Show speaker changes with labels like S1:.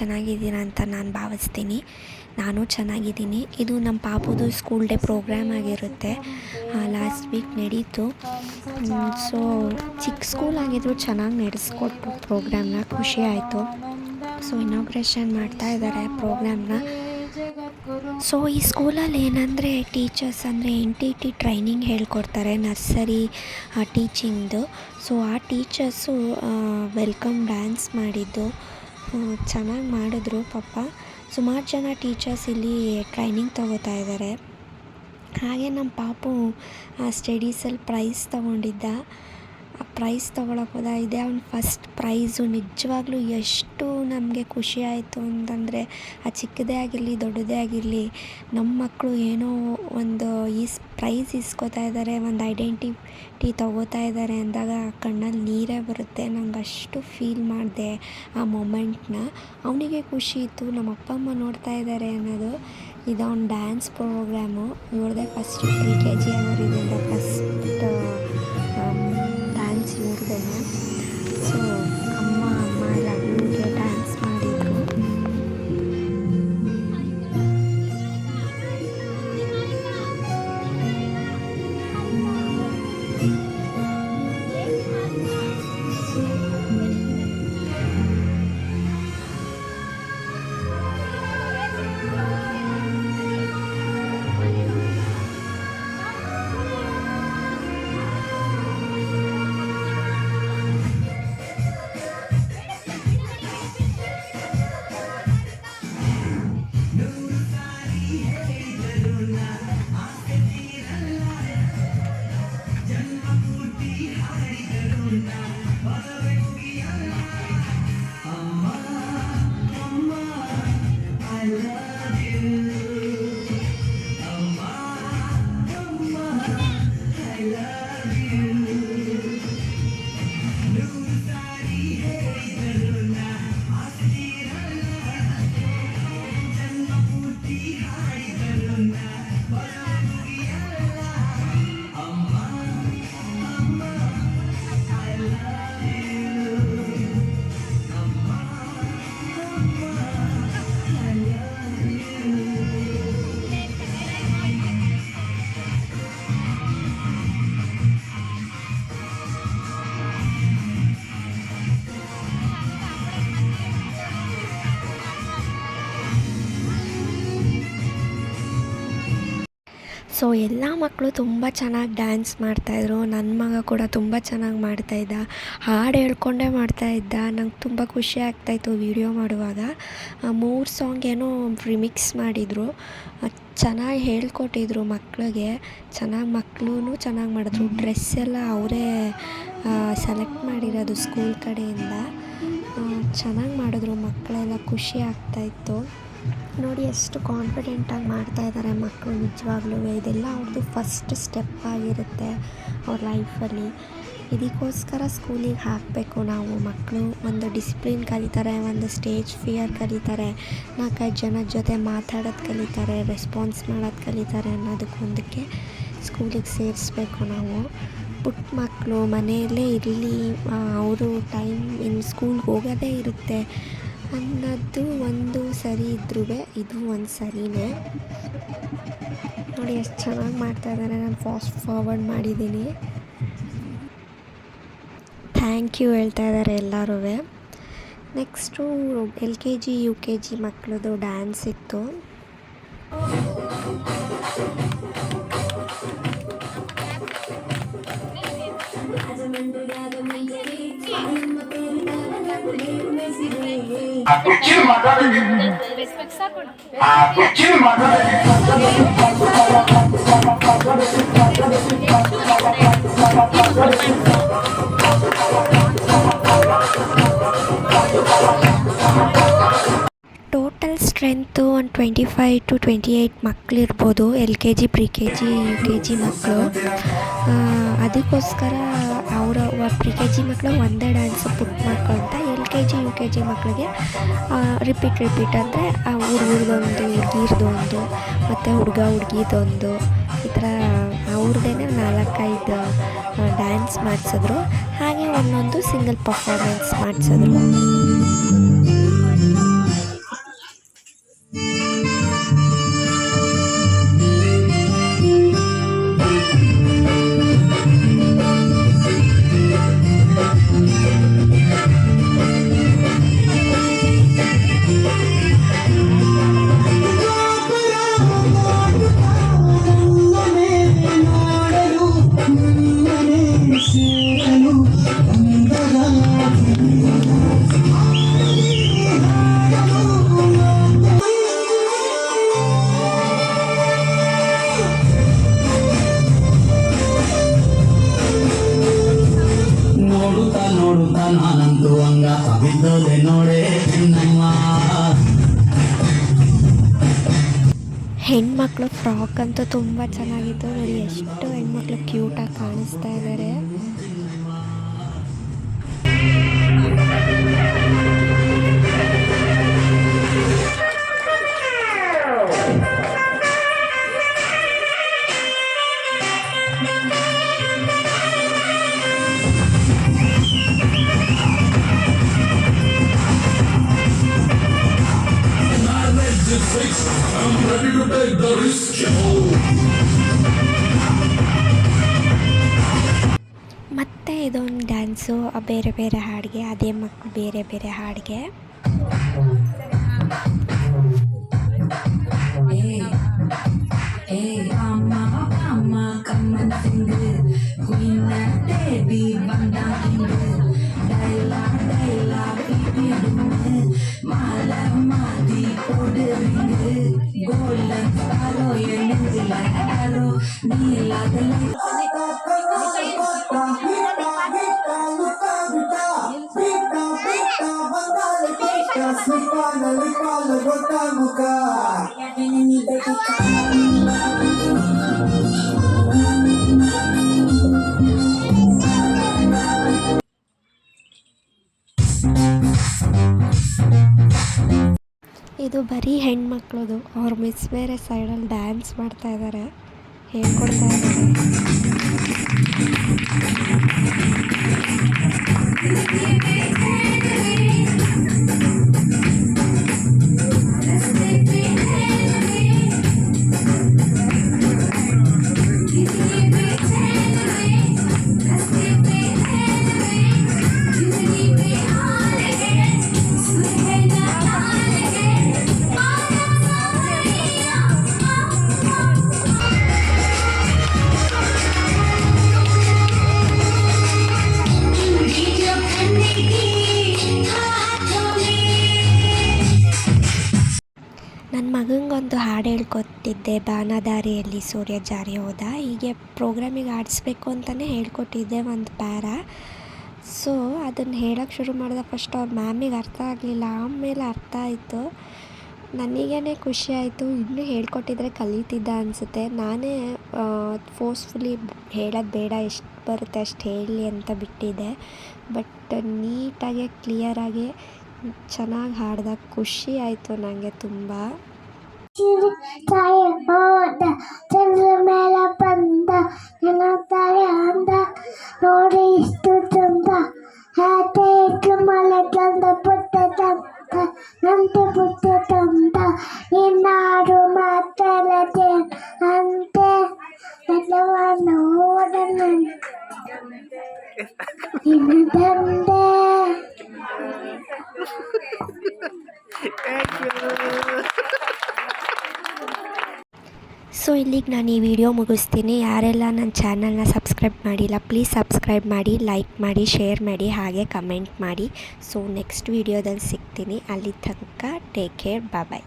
S1: ಚೆನ್ನಾಗಿದ್ದೀರಾ ಅಂತ ನಾನು ಭಾವಿಸ್ತೀನಿ. ನಾನು ಚೆನ್ನಾಗಿದ್ದೀನಿ. ಇದು ನಮ್ಮ ಪಾಪುದು ಸ್ಕೂಲ್ ಡೇ ಪ್ರೋಗ್ರಾಮ್ ಆಗಿರುತ್ತೆ. ಲಾಸ್ಟ್ ವೀಕ್ ನಡೀತು. ಸೊ ಚಿಕ್ಕ ಸ್ಕೂಲ್ ಆಗಿದ್ರು ಚೆನ್ನಾಗಿ ನಡೆಸ್ಕೊಟ್ಟು ಪ್ರೋಗ್ರಾಮ್ನ ಖುಷಿ ಆಯಿತು. ಸೊ ಇನಾಗ್ರೇಷನ್ ಮಾಡ್ತಾ ಇದ್ದಾರೆ ಪ್ರೋಗ್ರಾಮ್ನ ಸೊ ಈ ಸ್ಕೂಲಲ್ಲಿ ಏನಂದರೆ ಟೀಚರ್ಸ್ ಅಂದರೆ ಎನ್ ಟಿ ಟಿ ಟ್ರೈನಿಂಗ್ ಹೇಳ್ಕೊಡ್ತಾರೆ ನರ್ಸರಿ ಟೀಚಿಂಗ್ದು ಸೊ ಆ ಟೀಚರ್ಸು ವೆಲ್ಕಮ್ ಡ್ಯಾನ್ಸ್ ಮಾಡಿದ್ದು. ಚೆನ್ನಾಗಿ ಮಾಡಿದ್ರು ಪಾಪ. ಸುಮಾರು ಜನ ಟೀಚರ್ಸ್ ಇಲ್ಲಿ ಟ್ರೈನಿಂಗ್ ತಗೋತಾ ಇದ್ದಾರೆ ಹಾಗೆ ನಮ್ಮ ಪಾಪು ಸ್ಟಡೀಸಲ್ಲಿ ಪ್ರೈಸ್ ತಗೊಂಡಿದ್ದ. ಪ್ರೈಸ್ ತೊಗೊಳಕ್ಕೆ ಹೋದ. ಇದೇ ಅವ್ನ ಫಸ್ಟ್ ಪ್ರೈಸು ನಿಜವಾಗ್ಲೂ ಎಷ್ಟು ನಮಗೆ ಖುಷಿ ಆಯಿತು ಅಂತಂದರೆ, ಆ ಚಿಕ್ಕದೇ ಆಗಿರಲಿ, ದೊಡ್ಡದೇ ಆಗಿರಲಿ ನಮ್ಮ ಮಕ್ಕಳು ಏನೋ ಒಂದು ಈಸ್ ಪ್ರೈಸ್ ಇಸ್ಕೋತಾ ಇದ್ದಾರೆ ಒಂದು ಐಡೆಂಟಿಟಿ ತಗೋತಾ ಇದ್ದಾರೆ ಅಂದಾಗ ಕಣ್ಣಲ್ಲಿ ನೀರೇ ಬರುತ್ತೆ. ನಂಗೆ ಅಷ್ಟು ಫೀಲ್ ಮಾಡಿದೆ ಆ ಮೊಮೆಂಟ್ನ ಅವನಿಗೆ ಖುಷಿ ಇತ್ತು. ನಮ್ಮ ಅಪ್ಪ ಅಮ್ಮ ನೋಡ್ತಾ ಇದ್ದಾರೆ ಅನ್ನೋದು. ಇದು ಅವ್ನ ಡ್ಯಾನ್ಸ್ ಪ್ರೋಗ್ರಾಮು ನೋಡಿದೆ ಫಸ್ಟ್ ಪ್ರಿ ಕೆ ಜಿ ಅವರಿದೆ ಫಸ್ಟ್ ಸೊ ಸೊ ಎಲ್ಲ ಮಕ್ಕಳು ತುಂಬ ಚೆನ್ನಾಗಿ ಡ್ಯಾನ್ಸ್ ಮಾಡ್ತಾಯಿದ್ರು ನನ್ನ ಮಗ ಕೂಡ ತುಂಬ ಚೆನ್ನಾಗಿ ಮಾಡ್ತಾಯಿದ್ದ ಹಾಡು ಹೇಳ್ಕೊಂಡೇ ಮಾಡ್ತಾಯಿದ್ದ ನಂಗೆ ತುಂಬ ಖುಷಿ ಆಗ್ತಾಯಿತ್ತು ವೀಡಿಯೋ ಮಾಡುವಾಗ. ಮೂರು ಸಾಂಗ್ ಏನೋ ರಿಮಿಕ್ಸ್ ಮಾಡಿದರು. ಚೆನ್ನಾಗಿ ಹೇಳ್ಕೊಟ್ಟಿದ್ರು ಮಕ್ಕಳಿಗೆ ಚೆನ್ನಾಗಿ ಮಕ್ಕಳೂ ಚೆನ್ನಾಗಿ ಮಾಡಿದ್ರು. ಡ್ರೆಸ್ ಎಲ್ಲ ಅವರೇ ಸೆಲೆಕ್ಟ್ ಮಾಡಿರೋದು ಸ್ಕೂಲ್ ಕಡೆಯಿಂದ. ಚೆನ್ನಾಗಿ ಮಾಡಿದ್ರು ಮಕ್ಕಳೆಲ್ಲ. ಖುಷಿ ಆಗ್ತಾಯಿತ್ತು. ನೋಡಿ ಎಷ್ಟು ಕಾನ್ಫಿಡೆಂಟಾಗಿ ಮಾಡ್ತಾಯಿದ್ದಾರೆ ಮಕ್ಕಳು ನಿಜವಾಗ್ಲೂ ಇದೆಲ್ಲ ಅವ್ರದ್ದು ಫಸ್ಟ್ ಸ್ಟೆಪ್ ಆಗಿರುತ್ತೆ ಅವ್ರ ಲೈಫಲ್ಲಿ ಇದಕ್ಕೋಸ್ಕರ ಸ್ಕೂಲಿಗೆ ಹಾಕಬೇಕು ನಾವು ಮಕ್ಕಳು ಒಂದು ಡಿಸಿಪ್ಲಿನ್ ಕಲಿತಾರೆ, ಒಂದು ಸ್ಟೇಜ್ ಫಿಯರ್ ಕಲಿತಾರೆ, ನಾಲ್ಕೈದು ಜನ ಜೊತೆ ಮಾತಾಡೋದು ಕಲಿತಾರೆ ರೆಸ್ಪಾನ್ಸ್ ಮಾಡೋದು ಕಲಿತಾರೆ ಅನ್ನೋದಕ್ಕೊಂದಕ್ಕೆ ಸ್ಕೂಲಿಗೆ ಸೇರಿಸ್ಬೇಕು ನಾವು. ಪುಟ್ಟ ಮಕ್ಕಳು ಮನೆಯಲ್ಲೇ ಇರಲಿ ಅವರು ಟೈಮ್ ಇನ್ನು ಸ್ಕೂಲ್ಗೆ ಹೋಗೋದೇ ಇರುತ್ತೆ. ಅನ್ನೋದು ಒಂದು ಸರಿ ಇದ್ರೂ ಇದು ಒಂದು ಸರಿನೇ. ನೋಡಿ ಎಷ್ಟು ಚೆನ್ನಾಗಿ ಮಾಡ್ತಾ ಇದ್ದಾರೆ ನಾನು ಫಾಸ್ಟ್ ಫಾರ್ವರ್ಡ್ ಮಾಡಿದ್ದೀನಿ. ಥ್ಯಾಂಕ್ ಯು ಹೇಳ್ತಾ ಇದ್ದಾರೆ ಎಲ್ಲರೂ next L K G, U K G ಮಕ್ಕಳದು ಡ್ಯಾನ್ಸ್ ಇತ್ತು. ಟೋಟಲ್ ಸ್ಟ್ರೆಂತು ಒಂದು twenty five to twenty eight ಮಕ್ಕಳಿರ್ಬೋದು L K G, pre K G, U K G ಮಕ್ಕಳು ಅದಕ್ಕೋಸ್ಕರ ಅವರ ಪ್ರಿ ಕೆ ಜಿ ಮಕ್ಕಳು ಒಂದೇ dance put L K G U K G ಮಕ್ಕಳಿಗೆ repeat repeat ಅಂದರೆ ಆ ಹುಡುಗರ್ದೊಂದು ಹುಡುಗಿರ್ದೊಂದು ಮತ್ತು ಹುಡುಗ ಹುಡುಗಿದೊಂದು ಈ ಥರ ಅವ್ರದ್ದೇನೆ ನಾಲ್ಕೈದು ಡ್ಯಾನ್ಸ್ ಮಾಡಿಸಿದ್ರು. ಹಾಗೆ ಒಂದೊಂದು ಸಿಂಗಲ್ ಪರ್ಫಾರ್ಮೆನ್ಸ್ ಮಾಡಿಸಿದ್ರು.
S2: ನೋಡೆ ಚೆನ್ನಮ್ಮ
S1: ಹೆಣ್ಮಕ್ಳು ಫ್ರಾಕ್ ಅಂತೂ ತುಂಬ ಚೆನ್ನಾಗಿತ್ತು. ನೋಡಿ ಎಷ್ಟು ಹೆಣ್ಮಕ್ಳು ಕ್ಯೂಟಾಗಿ ಕಾಣಿಸ್ತಾ ಇದ್ದಾರೆ ಮತ್ತು ಇದೊಂದು ಡ್ಯಾನ್ಸು ಬೇರೆ ಬೇರೆ ಹಾಡಿಗೆ, ಅದೇ ಮಕ್ಕಳು ಬೇರೆ ಬೇರೆ ಹಾಡಿಗೆ.
S3: ಏ ಅಮ್ಮ ಅಮ್ಮ and sing நீ இல்லாத
S1: ಇದು ಬರೀ ಹೆಣ್ಮಕ್ಳದು. ಅವ್ರ ಮಿಸ್ ಬೇರೆ ಸೈಡಲ್ಲಿ ಡ್ಯಾನ್ಸ್ ಮಾಡ್ತಾ ಇದ್ದಾರೆ ಹೇಳ್ಕೊಡ್ತಾ ಇದ್ದಾರೆ ಹೇಳ್ಕೊಟ್ಟಿದ್ದೆ ಬಾನದಾರಿಯಲ್ಲಿ ಸೂರ್ಯ ಜಾರಿ ಹೋದ. ಹೀಗೆ ಪ್ರೋಗ್ರಾಮಿಗೆ ಆಡಿಸ್ಬೇಕು ಅಂತಲೇ ಹೇಳ್ಕೊಟ್ಟಿದ್ದೆ ಒಂದು ಪ್ಯಾರ. ಸೊ ಅದನ್ನು ಹೇಳೋಕ್ಕೆ ಶುರು ಮಾಡಿದ ಫಸ್ಟ್ ಅವ್ರ ಮ್ಯಾಮಿಗೆ ಅರ್ಥ ಆಗಲಿಲ್ಲ. ಆಮೇಲೆ ಅರ್ಥ ಆಯಿತು. ನನಗೇ ಖುಷಿ ಆಯಿತು. ಇನ್ನೂ ಹೇಳ್ಕೊಟ್ಟಿದ್ರೆ ಕಲಿತಿದ್ದ ಅನಿಸುತ್ತೆ. ನಾನೇ ಫೋರ್ಸ್ಫುಲಿ ಹೇಳೋದು ಬೇಡ, ಎಷ್ಟು ಬರುತ್ತೆ ಅಷ್ಟು ಹೇಳಿ ಅಂತ ಬಿಟ್ಟಿದ್ದೆ. ಬಟ್ ನೀಟಾಗಿ ಕ್ಲಿಯರಾಗಿ ಚೆನ್ನಾಗಿ ಹಾಡ್ದಾಗ ಖುಷಿ ಆಯಿತು ನನಗೆ ತುಂಬ.
S4: చిరుతాయ పోత చంద్రమేళ పంద ఎనతాయ అంద నోడి ఇస్తుతంద హేతేక మల చంద పుట్ట తంత అంత పుట్ట తంత నిన్నాడు మాతలదే అంతే. ఎట్లవాడు ఓడనం Thank you.
S1: ಸೊ ಇಲ್ಲಿಗೆ ನಾನು ಈ ವಿಡಿಯೋ ಮುಗಿಸ್ತೀನಿ. ಯಾರೆಲ್ಲ ನನ್ನ ಚಾನಲ್ನ ಸಬ್ಸ್ಕ್ರೈಬ್ ಮಾಡಿಲ್ಲ ಪ್ಲೀಸ್ ಸಬ್ಸ್ಕ್ರೈಬ್ ಮಾಡಿ ಲೈಕ್ ಮಾಡಿ ಶೇರ್ ಮಾಡಿ, ಹಾಗೆ ಕಮೆಂಟ್ ಮಾಡಿ. ಸೊ ನೆಕ್ಸ್ಟ್ ವಿಡಿಯೋದಲ್ಲಿ ಸಿಗ್ತೀನಿ. ಅಲ್ಲಿ ತನಕ ಟೇಕ್ ಕೇರ್ ಬಾಯ್